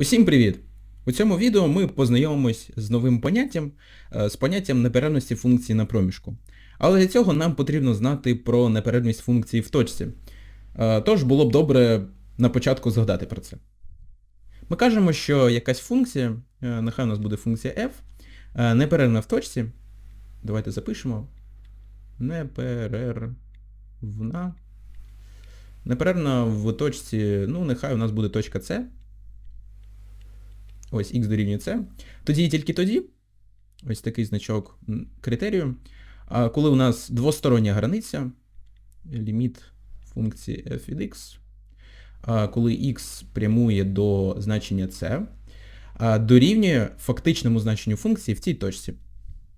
Усім привіт! У цьому відео ми познайомимось з новим поняттям, е, з поняттям неперервності функції на проміжку. Але для цього нам потрібно знати про неперервність функції в точці. Е, Тож було б добре на початку згадати про це. Ми кажемо, що якась функція, е, нехай у нас буде функція f, неперервна в точці. Давайте запишемо. Неперервна. Неперервна в точці, ну, нехай у нас буде точка С. Ось x дорівнює c. Тоді і тільки тоді, ось такий значок критерію, коли у нас двостороння границя, ліміт функції f від x, коли x прямує до значення c, дорівнює фактичному значенню функції в цій точці.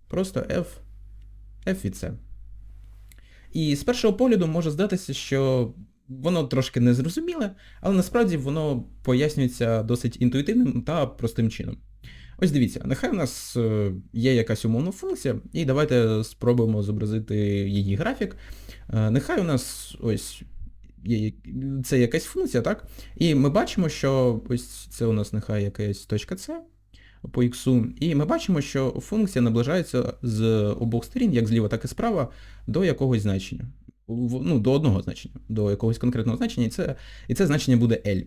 Просто f, f від c. І з першого погляду може здатися, що воно трошки незрозуміле, але насправді воно пояснюється досить інтуїтивним та простим чином. Ось дивіться, нехай у нас е, є якась умовна функція, і давайте спробуємо зобразити її графік. Е, Нехай у нас ось є це якась функція, так? І ми бачимо, що ось це у нас нехай якась точка С по х, і ми бачимо, що функція наближається з обох сторін, як зліва, так і справа, до якогось значення. Ну, до одного значення, до якогось конкретного значення, і це, і це значення буде L.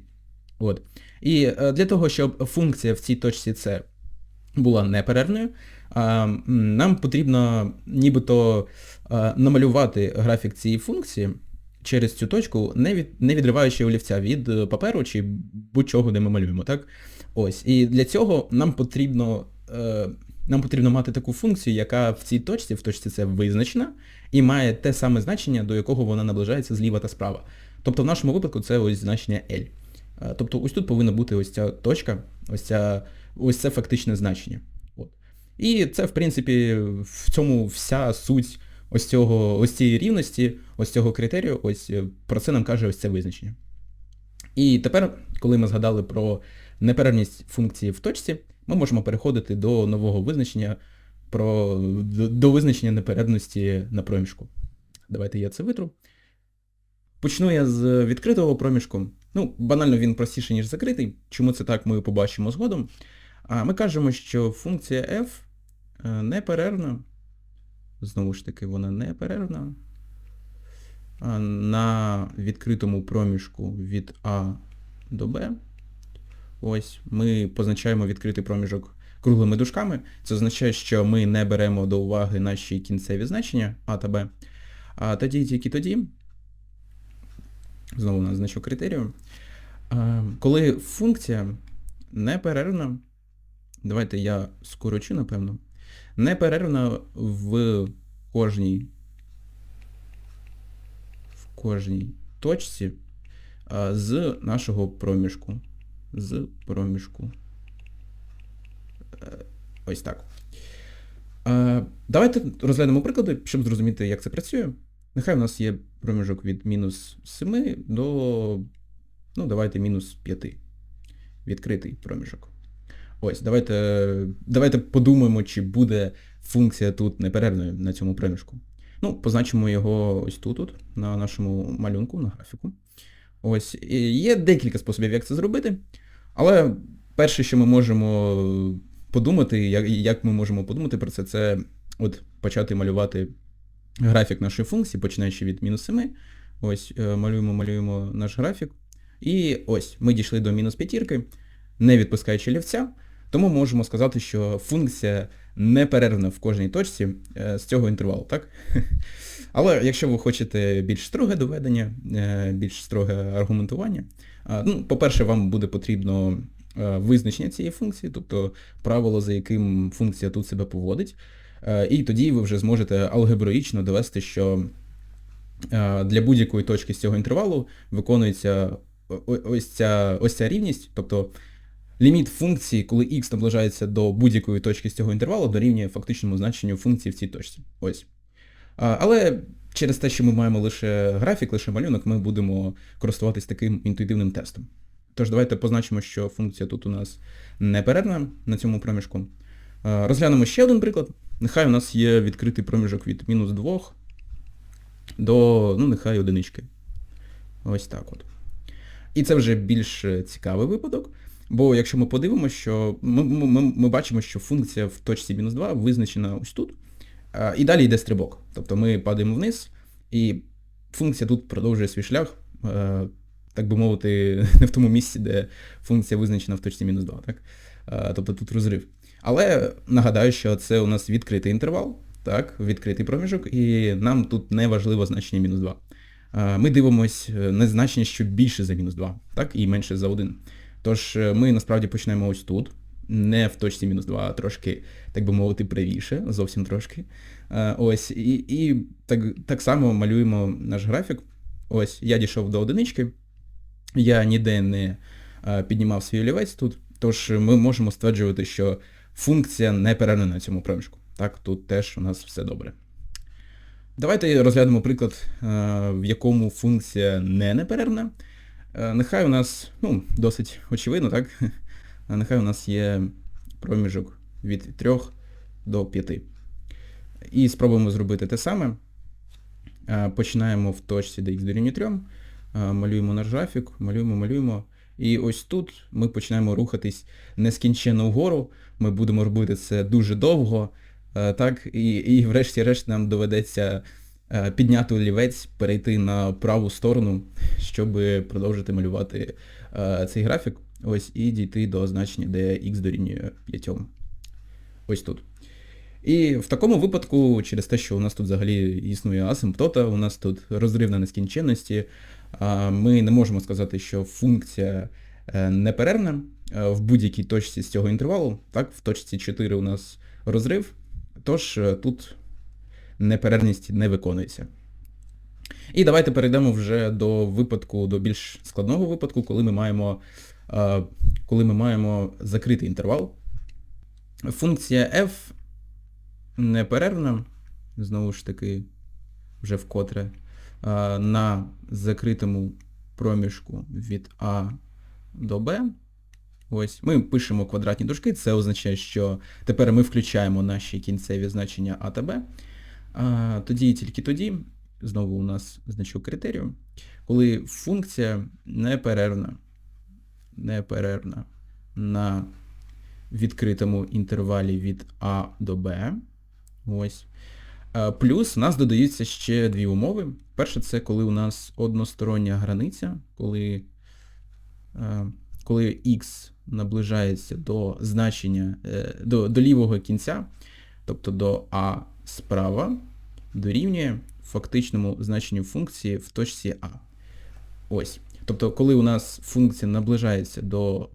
От. І е, для того, щоб функція в цій точці С була неперервною, нам потрібно нібито а, намалювати графік цієї функції через цю точку, не, від, не відриваючи олівця від е, паперу чи будь-чого, де ми малюємо. Так? Ось. І для цього нам потрібно, е, нам потрібно мати таку функцію, яка в цій точці, в точці С визначена, і має те саме значення, до якого вона наближається зліва та справа. Тобто в нашому випадку це ось значення L. Е, Тобто ось тут повинна бути ось ця точка, ось, ця, ось це фактичне значення. От. І це, в принципі, в цьому вся суть ось цього, ось цієї рівності, ось цього критерію, ось е, про це нам каже ось це визначення. І тепер, коли ми згадали про неперервність функції в точці, ми можемо переходити до нового визначення про, до, визначення неперервності на проміжку. Давайте я це витру. Почну я з відкритого проміжку. Ну, банально він простіший, ніж закритий. Чому це так, ми побачимо згодом. А ми кажемо, що функція f е, неперервна. Знову ж таки, вона неперервна. На відкритому проміжку від А до Б. Ось, ми позначаємо відкритий проміжок круглими дужками. Це означає, що ми не беремо до уваги наші кінцеві значення А та Б. А тоді тільки тоді, знову у значок критерію, коли функція неперервна, давайте я скорочу, напевно, неперервна в кожній в кожній точці з нашого проміжку. З проміжку. Е, Ось так. Е, Давайте розглянемо приклади, щоб зрозуміти, як це працює. Нехай у нас є проміжок від мінус 7 до, ну, давайте, мінус 5. Відкритий проміжок. Ось, давайте, давайте подумаємо, чи буде функція тут неперервною на цьому проміжку. Ну, позначимо його ось тут, от, на нашому малюнку, на графіку. Ось, є декілька способів, як це зробити. Але перше, що ми можемо подумати, як, як ми можемо подумати про це, це от почати малювати графік нашої функції, починаючи від мінус 7. Ось, е, малюємо, малюємо наш графік. І ось, ми дійшли до мінус п'ятірки, не відпускаючи лівця. Тому можемо сказати, що функція неперервна в кожній точці е, з цього інтервалу, так? Але якщо ви хочете більш строге доведення, е, більш строге аргументування, ну, по-перше, вам буде потрібно е, визначення цієї функції, тобто правило, за яким функція тут себе поводить. Е, І тоді ви вже зможете алгебраїчно довести, що е, для будь-якої точки з цього інтервалу виконується ось ця, ось ця рівність, тобто ліміт функції, коли x наближається до будь-якої точки з цього інтервалу, дорівнює фактичному значенню функції в цій точці. Ось. Але через те, що ми маємо лише графік, лише малюнок, ми будемо користуватись таким інтуїтивним тестом. Тож давайте позначимо, що функція тут у нас неперервна на цьому проміжку. Розглянемо ще один приклад. Нехай у нас є відкритий проміжок від мінус 2 до, ну, нехай одинички. Ось так от. І це вже більш е, цікавий випадок. Бо якщо ми подивимося, що ми, ми, ми, бачимо, що функція в точці мінус 2 визначена ось тут, і далі йде стрибок. Тобто ми падаємо вниз, і функція тут продовжує свій шлях, е, так би мовити, не в тому місці, де функція визначена в точці мінус 2. Так? Е, тобто тут розрив. Але нагадаю, що це у нас відкритий інтервал, так, відкритий проміжок, і нам тут не важливо значення мінус 2. Е, Ми дивимось на значення, що більше за мінус 2, так, і менше за 1. Тож ми насправді почнемо ось тут, не в точці мінус 2, а трошки, так би мовити, правіше, зовсім трошки. Е, Ось, і і так так само малюємо наш графік. Ось, я дійшов до одинички, я ніде не е, піднімав свій олівець тут, тож ми можемо стверджувати, що функція не перервна на цьому проміжку. Так, тут теж у нас все добре. Давайте розглянемо приклад, е, в якому функція не неперервна. Нехай у нас, ну, досить очевидно, так? Нехай у нас є проміжок від 3 до 5. І спробуємо зробити те саме. Починаємо в точці DX дорівнює 3, малюємо наш графік, малюємо, малюємо. І ось тут ми починаємо рухатись нескінченно вгору. Ми будемо робити це дуже довго. так, І і врешті-решт нам доведеться підняти олівець, перейти на праву сторону, щоб продовжити малювати цей графік. Ось, і дійти до значення, де x дорівнює 5. Ось тут. І в такому випадку, через те, що у нас тут взагалі існує асимптота, у нас тут розрив на нескінченності, ми не можемо сказати, що функція е, неперервна е, в будь-якій точці з цього інтервалу. Так, В точці 4 у нас розрив, тож е, тут неперервність не виконується. І давайте перейдемо вже до випадку, до більш складного випадку, коли ми маємо коли ми маємо закритий інтервал. Функція f неперервна, знову ж таки, вже вкотре, на закритому проміжку від А до Б. Ось, Ми пишемо квадратні дужки, це означає, що тепер ми включаємо наші кінцеві значення А та Б. А, Тоді і тільки тоді, знову у нас значок критерію, коли функція неперервна, неперервна на відкритому інтервалі від А до Б. Ось. Е, плюс у нас додаються ще дві умови. Перше, це коли у нас одностороння границя, коли е, коли X наближається до значення, е, до, до лівого кінця, тобто до А справа, дорівнює фактичному значенню функції в точці А. Ось. Тобто, коли у нас функція наближається до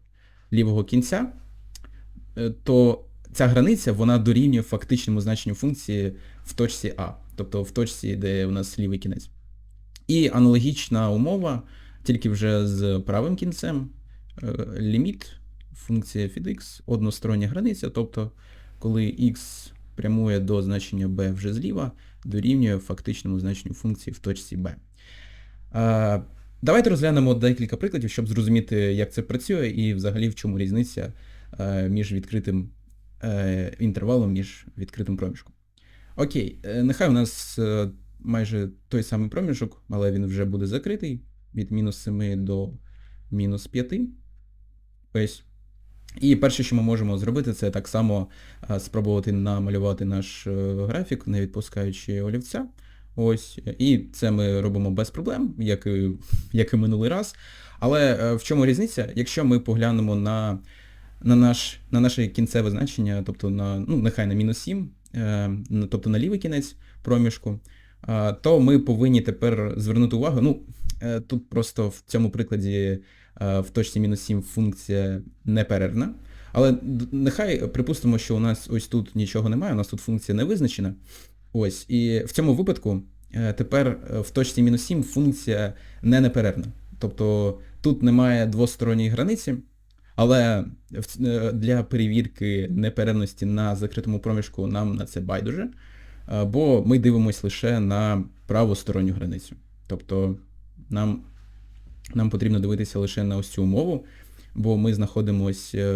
лівого кінця, то ця границя вона дорівнює фактичному значенню функції в точці А, тобто в точці, де у нас лівий кінець. І аналогічна умова, тільки вже з правим кінцем, е, ліміт, функція від одностороння границя, тобто коли x прямує до значення b вже зліва, дорівнює фактичному значенню функції в точці b. Давайте розглянемо декілька прикладів, щоб зрозуміти, як це працює і взагалі в чому різниця е, між відкритим е, інтервалом між відкритим проміжком. Окей, е, нехай у нас майже той самий проміжок, але він вже буде закритий від мінус 7 до мінус 5. Ось. І перше, що ми можемо зробити, це так само спробувати намалювати наш графік, не відпускаючи олівця. Ось, І це ми робимо без проблем, як і, як і минулий раз. Але е, в чому різниця? Якщо ми поглянемо на на, наш, на наше кінцеве значення, тобто на, ну, нехай на мінус 7, е, тобто на лівий кінець проміжку, е, то ми повинні тепер звернути увагу. ну, Тут просто в цьому прикладі в точці мінус 7 функція неперервна. Але нехай припустимо, що у нас ось тут нічого немає, у нас тут функція не визначена. Ось, І в цьому випадку е, тепер е, в точці мінус 7 функція не неперервна. Тобто тут немає двосторонньої границі. Але е, для перевірки неперервності на закритому проміжку нам на це байдуже, бо ми дивимося лише на праву сторонню границю. Тобто нам нам потрібно дивитися лише на ось цю умову, бо ми знаходимося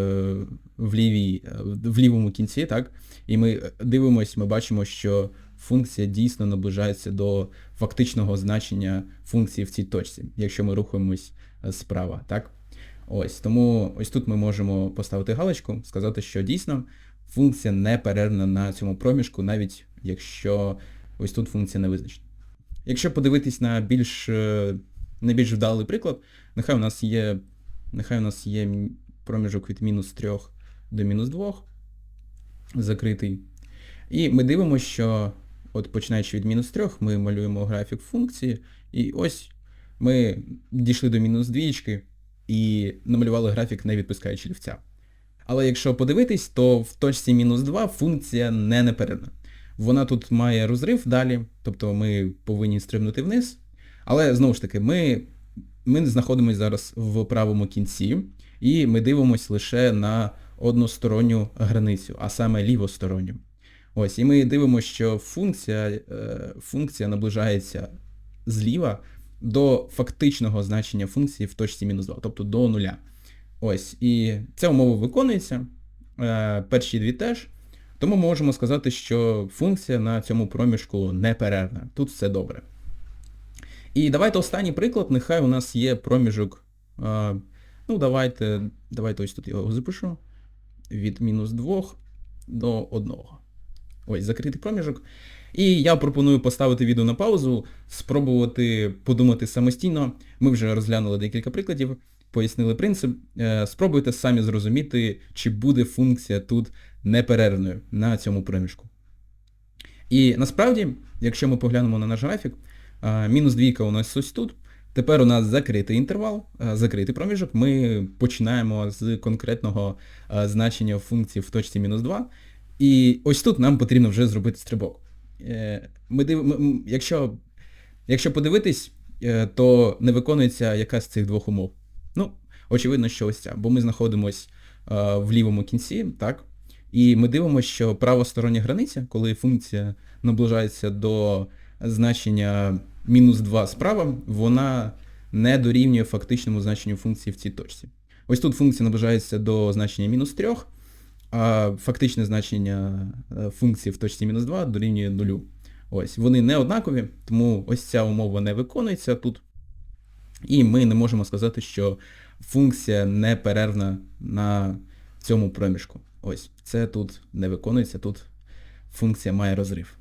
в лівій, в лівому кінці, так? І ми дивимося, ми бачимо, що функція дійсно наближається до фактичного значення функції в цій точці, якщо ми рухаємось справа. так? Ось, тому ось тут ми можемо поставити галочку, сказати, що дійсно функція не перервна на цьому проміжку, навіть якщо ось тут функція не визначена. Якщо подивитись на більш, е, на більш вдалий приклад, нехай у нас є, нехай у нас є проміжок від мінус 3 до мінус 2 закритий. І ми дивимося, що от починаючи від мінус 3, ми малюємо графік функції, і ось ми дійшли до мінус двічки і намалювали графік, не відпускаючи лівця. Але якщо подивитись, то в точці мінус 2 функція не неперервна. Вона тут має розрив далі, тобто ми повинні стрибнути вниз. Але знову ж таки, ми, ми знаходимося зараз в правому кінці, і ми дивимося лише на односторонню границю, а саме лівосторонню. Ось, і ми дивимося, що функція, е, функція наближається зліва до фактичного значення функції в точці мінус 2, тобто до нуля. Ось, і ця умова виконується. Е, перші дві теж. Тому можемо сказати, що функція на цьому проміжку неперервна. Тут все добре. І давайте останній приклад. Нехай у нас є проміжок. е, ну, давайте, давайте ось тут його запишу. Від мінус 2 до 1. Ось, закритий проміжок. І я пропоную поставити відео на паузу, спробувати подумати самостійно. Ми вже розглянули декілька прикладів, пояснили принцип. Е, Спробуйте самі зрозуміти, чи буде функція тут неперервною на цьому проміжку. І насправді, якщо ми поглянемо на наш графік, мінус двійка у нас ось тут. Тепер у нас закритий інтервал, закритий проміжок. Ми починаємо з конкретного значення функції в точці мінус 2. І ось тут нам потрібно вже зробити стрибок. Е, Ми див... якщо, якщо подивитись, е, то не виконується якась з цих двох умов. Ну, очевидно, що ось ця, бо ми знаходимось е, в лівому кінці, так? І ми дивимося, що правостороння границя, коли функція наближається до значення мінус 2 справа, вона не дорівнює фактичному значенню функції в цій точці. Ось тут функція наближається до значення мінус 3, а фактичне значення е, функції в точці мінус 2 дорівнює 0. Ось, вони не однакові, тому ось ця умова не виконується тут. І ми не можемо сказати, що функція не перервна на цьому проміжку. Ось, це тут не виконується, тут функція має розрив.